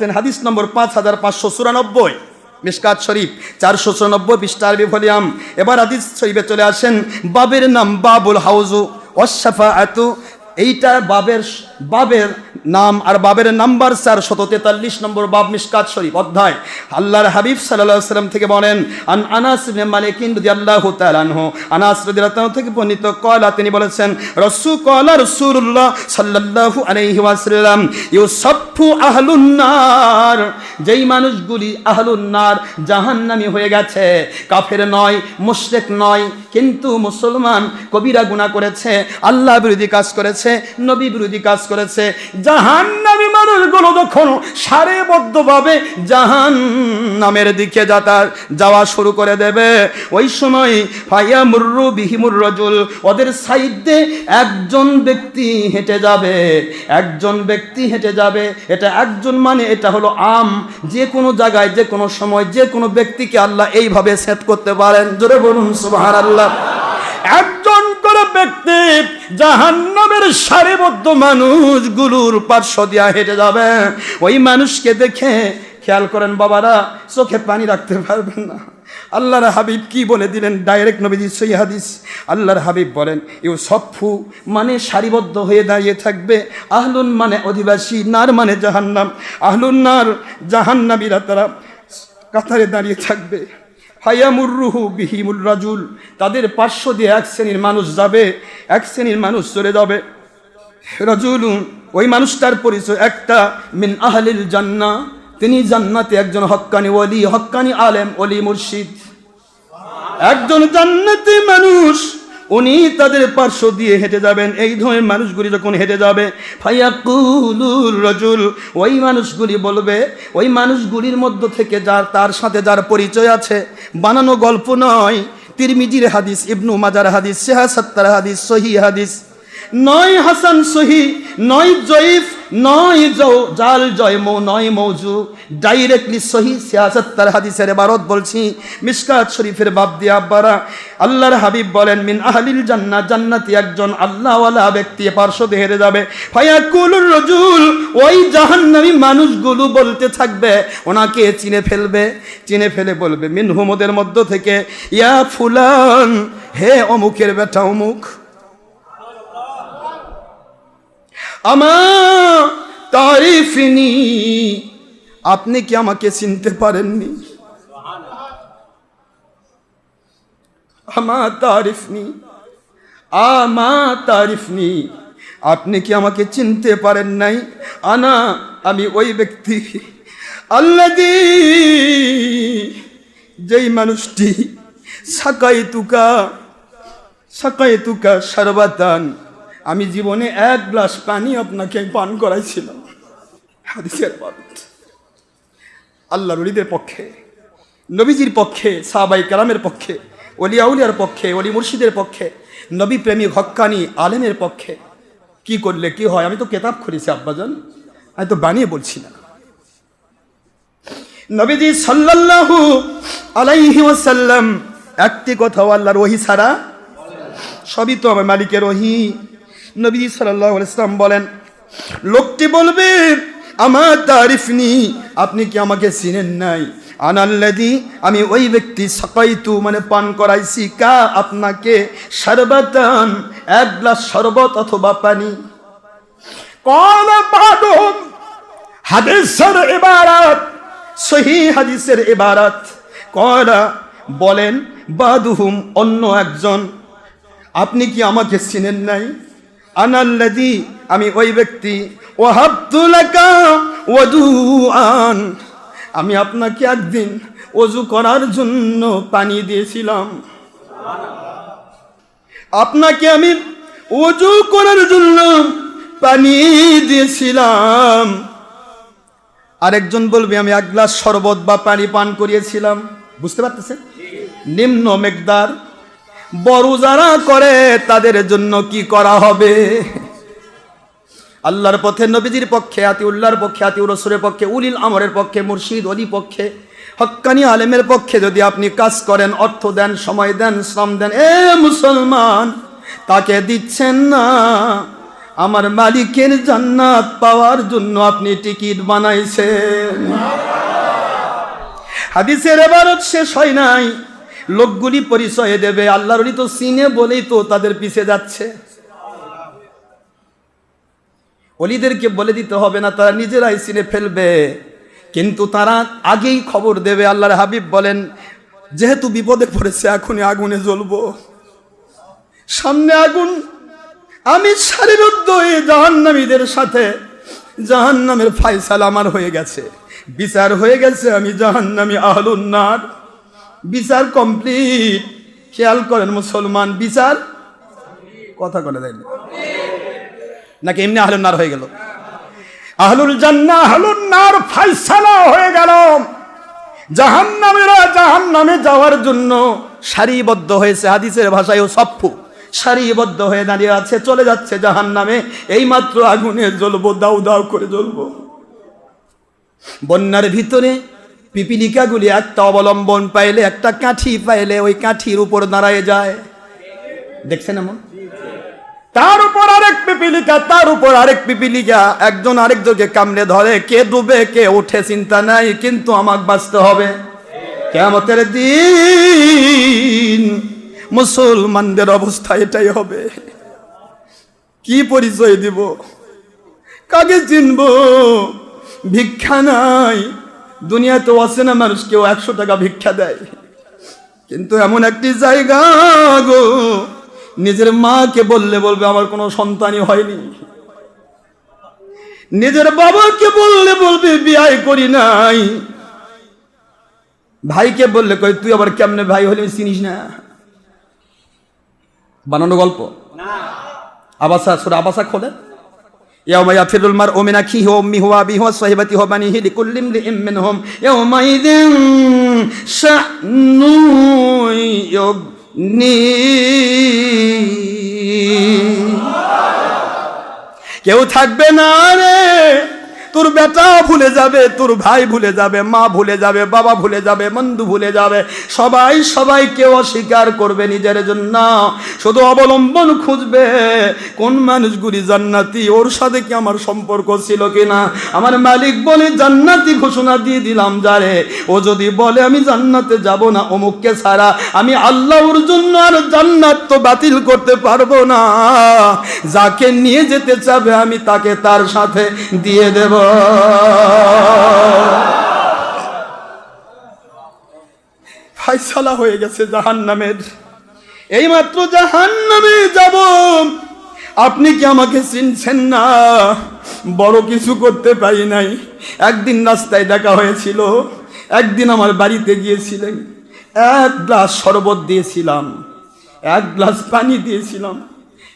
হাদিস নম্বর পাঁচ হাজার পাঁচশো চুরানব্বই মিসকাত শরীফ চারশো চুরানব্বই পৃষ্ঠা ভলিয়াম এবার হাদিস শরীফে চলে আসেন, বাবের নাম বাবুল হাউজু অশাফা এত এইটা বাবের বাবের নাম আর বাবের নাম্বার স্যার শত তেতাল্লিশ নম্বর বাব মিসকাত শরীফ অধ্যায়। আল্লাহর হাবিব সাল্লাহ সাল্লাম থেকে বলেন, আন আনাস মালিকিন রাদিয়াল্লাহু তাআলা আনহু। আনাস রাদিয়াল্লাহু তাআলা থেকে বর্ণিত কলা তিনি বলেছেন, রসু কয়লা রসুল্লাহ সাল্লাল্লাহু আলাইহি ওয়াসাল্লাম, ইউসাফফু আহলুন নার। যেই মানুষগুলি আহলুন নার জাহান্নামী হয়ে গেছে, কাফের নয়, মুশরিক নয়, কিন্তু মুসলমান কবিরা গুনাহ করেছে, আল্লাহ বিরোধী কাজ করেছে, নবী বিরোধী কাজ করেছে। জাহান্নামী মানুষগুলো যখন সারেবদ্ধভাবে জাহান নামের দিকে যাতা যাওয়া শুরু করে দেবে, ওই সময় ফাইয়া মুর্রু বিহিমুর রজুল, ওদের সাইডে একজন ব্যক্তি হেঁটে যাবে, একজন ব্যক্তি হেঁটে যাবে, এটা একজন মানে এটা হলো আম যে কোনো জায়গায়, যে কোনো সময়, যে কোনো ব্যক্তিকে আল্লাহ এইভাবে সেট করতে পারেন। জোরে বলুন আল্লাহ একজন করে ব্যক্তি জাহান্নামের সারিবদ্ধ মানুষগুলোর পার্শ্ব দিয়া হেঁটে যাবে। ওই মানুষকে দেখে খেয়াল করেন, বাবারা, চোখে পানি রাখতে পারবেন না। আল্লাহর হাবিব কি বলে দিলেন? ডাইরেক্ট নবীজি সই হাদিস। আল্লাহর হাবিব বলেন, ইউ সফু মানে সারিবদ্ধ হয়ে দাঁড়িয়ে থাকবে। আহলুন মানে অধিবাসী, নার মানে জাহান্নাম। আহলুন নার জাহান্নামীরা তারা কাতারে দাঁড়িয়ে থাকবে। হায়ামুররুহু বিহিমুর রাজুল। তাদের পার্শ্ব দিয়ে এক শ্রেণির মানুষ যাবে, এক শ্রেণির মানুষ চলে যাবে। রাজুল ওই মানুষটার পরিচয় একটা, মিন আহলিল জান্না তিনি জান্নাতে একজন হক্কানি ওলি, হক্কানি আলেম অলি মুর্শিদ। একজন জান্নাতি মানুষ, উনি তাদের পার্শ্ব দিয়ে হেঁটে যাবেন। এই ধরনের মানুষগুলি যখন হেঁটে যাবে রজুল, ওই মানুষগুলি বলবে, ওই মানুষগুলির মধ্য থেকে যার, তার সাথে যার পরিচয় আছে, বানানো গল্প নয়। তিরমিজির হাদিস, ইবনু মাজার হাদিস, সেহা সত্তার হাদিস সহি হাদিস। নয় হাসান সহি, নয় জয়ীফ, নয় জাল জয় মৌ, নয় মৌজু। ডাইরেক্টলি সহি সিয়াসত্তার হাদিসের বারত বলছি। মিসকাত শরীফের বাপ দিয়ে আব্বারা, আল্লাহর হাবিব বলেন, মিন আহলিল জান্নাত জান্নাতি একজন আল্লাহওয়ালা ব্যক্তি পার্শ্ব হেরে যাবে। ফায়াকুলুর রজুল, ওই জাহান্নামী মানুষগুলো বলতে থাকবে, ওনাকে চিনে ফেলবে, চিনে ফেলে বলবে মিন হুমদের মধ্য থেকে, ইয়া ফুলান, হে অমুকের বেটা অমুক। তারিফিনি। আপনি কি আমাকে চিনতে পারেননি? আমা তারিফনি। আমা তারিফনি। আপনি কি আমাকে চিনতে পারেন নাই? আনা, আমি ওই ব্যক্তি। আল্লাদি যেই মানুষটি সাকাই তুকা সাকাই তুকা সর্বাতান। আমি জীবনে এক গ্লাস পানি আপনাকে পান করাইছিলাম। হাদিসের বাদ আল্লাহ রলিদের পক্ষে, নবীজির পক্ষে, সাহাবাই কালামের পক্ষে অলি আউলিয়ার পক্ষে অলি মুর্শিদের পক্ষে, নবী প্রেমী হক্কানি আলেমের পক্ষে, কি করলে কি হয়? আমি তো কেতাব খুলেছি আব্বাজান আমি তো বানিয়ে বলছি না। নবীজি সাল্লাল্লাহু আলাইহি ওয়াসাল্লাম, একটি কথা আল্লাহর ওহি ছাড়া, সবই তো আমার মালিকের ওহি। নবী সাল্লাহ বলেন, লোকটি বলবে, আমার তারিফ নি আপনি কি আমাকে চিনেন নাই? আনাল্লাদি আমি ওই ব্যক্তি সাকাইতু মানে পান করাইছি, কা আপনাকে সর্বতান এক গ্লাস শরবত অথবা পানি? কল বাদম হাদিসের ইবারাত সহি হাদিসের ইবারাত। কলা বলেন, বাদুহুম, অন্য একজন, আপনি কি আমাকে চিনেন নাই? আনাল্লাদি আমি ওই ব্যক্তি। ওহাবতুলাকা ওয়াদুআন। আমি আপনাকে একদিন অজু করার জন্য পানি দিয়েছিলাম। আপনাকে আমি অজু করার জন্য পানি দিয়েছিলাম। আরেকজন বলবে, আমি এক গ্লাস শরবত বা পানি পান করিয়েছিলাম। বুঝতে পারতেছেন? নিম্ন মেঘদার বড় যারা করে, তাদের জন্য কি করা হবে? আল্লাহর পথে, নবীজির পক্ষে আতি উল্লাহর পক্ষে আতি রসুরের পক্ষে, উলিল আমরের পক্ষে, মুর্শিদ অলি পক্ষে, হক্কানি আলেমের পক্ষে যদি আপনি কাজ করেন, অর্থ দেন, সময় দেন, শ্রম দেন, এ মুসলমান, তাকে দিচ্ছেন না। আমার মালিকের জান্নাত পাওয়ার জন্য আপনি টিকিট বানাইছেন। হাদিসের এবারত শেষ হয় নাই। লোকগুলি পরিচয় দেবে। আল্লাহর তো সিনে বলেই তো তাদের পিছে যাচ্ছে। অলিদেরকে বলে দিতে হবে না, তারা নিজেরাই সিনে ফেলবে। কিন্তু তারা আগেই খবর দেবে। আল্লাহর হাবিব বলেন, যেহেতু বিপদে পড়েছে, এখনই আগুনে জ্বলবো। সামনে আগুন, আমি শারীরুদ্ধ হয়ে জাহান্নামীদের সাথে। জাহান্নামের ফাইসাল আমার হয়ে গেছে। বিচার হয়ে গেছে, আমি জাহান্নামী আহলুন্নার। বিচার কমপ্লিট খেয়াল করেন মুসলমান, বিচার? কথা করে দেন। নাকি এমনি আহলুন্নার হয়ে গেল? আহলুল জান্না আহলুন নার ফাইসালা হয়ে গেল। জাহান্নামীরা জাহান্নামে যাওয়ার জন্য সারিবদ্ধ হয়েছে। হাদিসের ভাষায় ও সফু। সারিবদ্ধ হয়ে দাঁড়িয়ে আছে, চলে যাচ্ছে জাহান্নামে। এইমাত্র আগুনে জ্বলবো দাউ দাউ করে জ্বলবো। বন্যার ভিতরে পিপিলিকাগুলি একটা অবলম্বন পাইলে, একটা কাঠি পাইলে ওই কাঠির উপর দাঁড়ায় যায়। দেখছেন এমন? তার উপর আরেক পিপিলিকা, তার উপর আরেক পিপিলিকা। একজন আরেকজনকে কামড়ে ধরে, কে ডুবে, কে ওঠে, চিন্তা নাই, কিন্তু আমাকে বাঁচতে হবে। কেমতের দিন মুসলমানদের অবস্থা এটাই হবে। কি পরিচয় দিব? কাকে চিনব, ভিক্ষা নাই। দুনিয়াতে অচেনা মানুষ কেউ একশো টাকা ভিক্ষা দেয়। কিন্তু এমন একটি জায়গা গো নিজের মাকে বললে বলবে আমার কোনো সন্তানই হয়নি। নিজের বাবাকে বললে বলবে বিয়ে করি নাই। ভাইকে বললে কই তুই আবার কেমনে ভাই হলে চিনিস না। বানানো গল্প? আবাসা সুরা আবাসা খোলে। يوم يفر المرء من أخيه وأمه وأبيه وصاحبته وبنيه لكل امرئ منهم يومئذ شأن يغنيه কেউ থাকবে না রে তোর বেটা ভুলে যাবে, তোর ভাই ভুলে যাবে, মা ভুলে যাবে, বাবা ভুলে যাবে, বন্ধু ভুলে যাবে। সবাই সবাইকে অস্বীকার করবে নিজের জন্য। শুধু অবলম্বন খুঁজবে কোন মানুষগুলি জান্নাতি, ওর সাথে কি আমার সম্পর্ক ছিল কিনা? আমার মালিক বলে, জান্নাতি ঘোষণা দিয়ে দিলাম যারে ও যদি বলে, আমি জান্নাতে যাব না অমুককে ছাড়া, আমি আল্লাহর জন্য আর জান্নাত তো বাতিল করতে পারব না। যাকে নিয়ে যেতে চাবে, আমি তাকে তার সাথে দিয়ে দেব। ফাইসালা হয়ে গেছে জাহান নামের এইমাত্র জাহান নামে যাব। আপনি কি আমাকে চিনছেন না? বড় কিছু করতে পারি নাই। একদিন রাস্তায় দেখা হয়েছিল। একদিন আমার বাড়িতে গিয়েছিলেন। এক গ্লাস শরবত দিয়েছিলাম। এক গ্লাস পানি দিয়েছিলাম।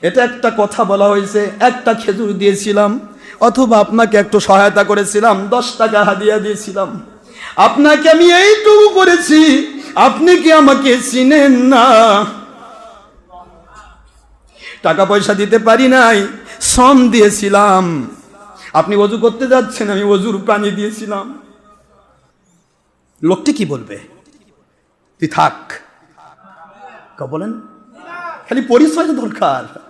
এটা একটা কথা বলা হয়েছে। একটা খেজুর দিয়েছিলাম। অথবা আপনাকে একটু সহায়তা করেছিলাম, দশ টাকা হাদিয়া দিয়েছিলাম। আপনাকে আমি এইটুকু করেছি, আপনি কি আমাকে চিনেন না? টাকা পয়সা দিতে পারি নাই, শ্রম দিয়েছিলাম। আপনি অজু করতে যাচ্ছেন, আমি অজুর পানি দিয়েছিলাম। লোকটি কি বলবে? তুই থাক। বলেন? খালি পরিচয় দরকার।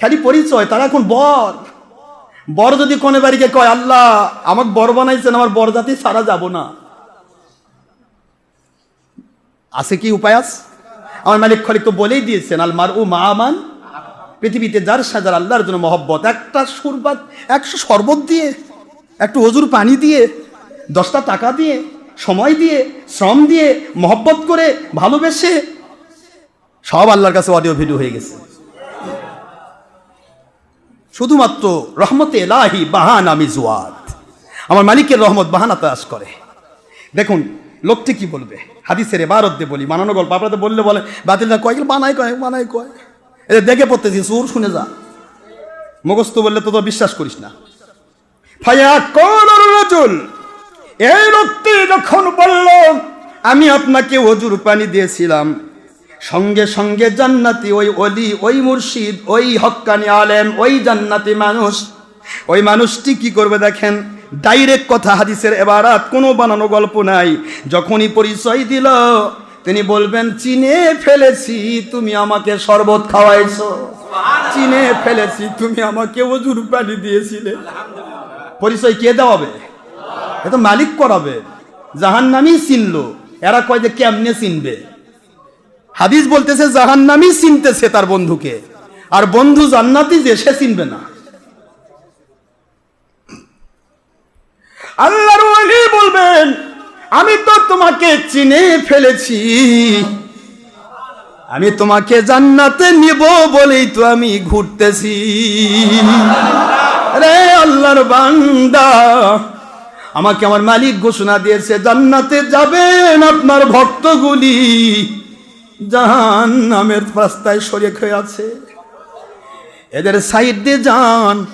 খালি পরিচয়, তারা এখন বর। বর যদি কোনে বাড়িকে কয়, আল্লাহ, আমাকে বর বানাইছেন, আমার বর জাতি সারা যাব না। আছে কি উপায় আছে? আমার মালিক খলিক তো বলেই দিয়েছেন, আল মার ও মা আমান পৃথিবীতে যার সাজার আল্লাহর জন্য মহব্বত, একটা সুরবাদ একশো শরবত দিয়ে, একটু অজুর পানি দিয়ে, দশটা টাকা দিয়ে, সময় দিয়ে, শ্রম দিয়ে, মহব্বত করে, ভালোবেসে সব আল্লাহর কাছে অডিও ভিডিও হয়ে গেছে। শুধুমাত্র রহমতে এলাহি বাহান আমি জুয়াদ আমার মালিকের রহমত বাহানা তাস করে। দেখুন, লোকটি কি বলবে? হাদিসের এবারত দিয়ে বলি, বানানো গল্প। আপনাদের বললে বলে বাতিলটা কয় বানাই কয় বানাই কয়। এদের দেখে পড়তেছি, সুর শুনে যা। মুখস্থ বললে তো তো বিশ্বাস করিস না। ফায়া রজুল? এই লোকটি যখন বলল, আমি আপনাকে অজুর পানি দিয়েছিলাম সঙ্গে সঙ্গে জান্নাতি ওই অলি ওই মুর্শিদ ওই হক্কানি আলেম ওই জান্নাতি মানুষ। ওই মানুষটি কি করবে দেখেন? ডাইরেক্ট কথা হাদিসের এবারাত কোনো বানানো গল্প নাই। যখনই পরিচয় দিল তিনি বলবেন চিনে ফেলেছি তুমি আমাকে শরবত খাওয়াইছ। চিনে ফেলেছি তুমি আমাকে অজুর পানি দিয়েছিলে। পরিচয় কে দেওয়াবে? এ তো মালিক করাবে। জাহান নামই চিনলো। এরা কয় যে কেমনে চিনবে? হাদিস বলতেছে জাহান নামই চিনতেছে তার বন্ধুকে। আর বন্ধু জান্নাতি যে, সে চিনবে না। আল্লাহর ওলি বলবেন, আমি তো তোমাকে চিনে ফেলেছি। আমি তোমাকে জান্নাতে নিব বলেই তো আমি ঘুরতেছি। রে আল্লাহর বান্দা, আমাকে আমার মালিক ঘোষণা দিয়েছে, জান্নাতে যাবেন আপনার ভক্তগুলি। জাহান নামের রাস্তায় সরে হয়ে আছে। এদের সাইড দিয়ে যান।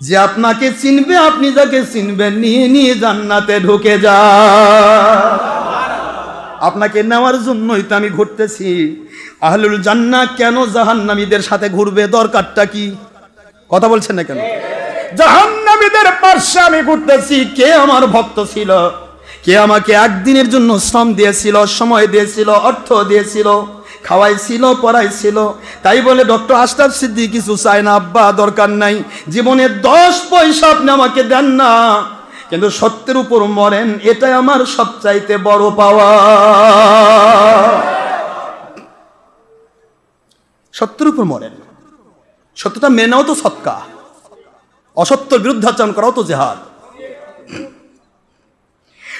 যে আপনাকে চিনবে, আপনি যাকে চিনবেন, নিয়ে নিয়ে জান্নাতে ঢুকে যা। আপনাকে নেওয়ার জন্যই তো আমি ঘুরতেছি। আহলুল জান্না কেন জাহান্নামীদের সাথে ঘুরবে? দরকারটা কি? কথা বলছেন না কেন? জাহান্নামীদের পার্শ্বে আমি ঘুরতেছি। কে আমার ভক্ত ছিল? কে আমাকে একদিনের জন্য শ্রম দিয়েছিল, সময় দিয়েছিল, অর্থ দিয়েছিল, খাওয়াইছিল, পড়াইছিল? তাই বলে ডক্টর আশরাফ সিদ্দিক কিছু চায় না, আব্বা, দরকার নাই। জীবনে দশ পয়সা আপনি আমাকে দেন না, কিন্তু সত্যের উপর মরেন, এটাই আমার সবচাইতে বড় পাওয়া সত্যের উপর মরেন। সত্যটা মেনাও তো সৎকা। অসত্যর বিরুদ্ধাচরণ করাও তো জেহাদ।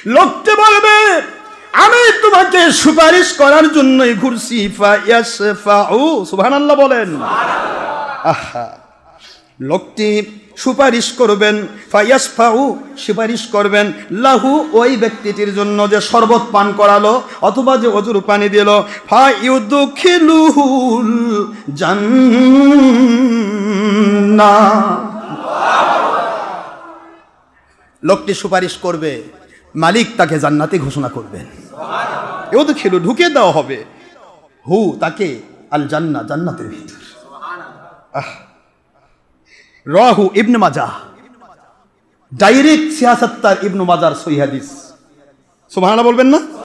লোকটি বলবে, আমি তোমাকে সুপারিশ করার জন্যই ঘুরছি সুবহান আল্লাহ বলেন। আহা, লোকটি সুপারিশ করবেন ফাইয়াসফাউ সুপারিশ করবেন, লাহু ওই ব্যক্তিটির জন্য যে শরবত পান করালো, অথবা যে অজুর পানি দিল ফাইউদুখিলুহুল জান্নাহ। লোকটি সুপারিশ করবে। মালিক তাকে জান্নাতে ঘোষণা করবেন এও তো খেলো ঢুকে দেওয়া হবে। হু, তাকে আল জান্না জান্নাতের ভিতর। রহু ইবনে মাজা। ডাইরেক্ট সিয়াসত্তার ইবনু মাজার সহিহাদিস সুবহানাল্লাহ বলবেন না?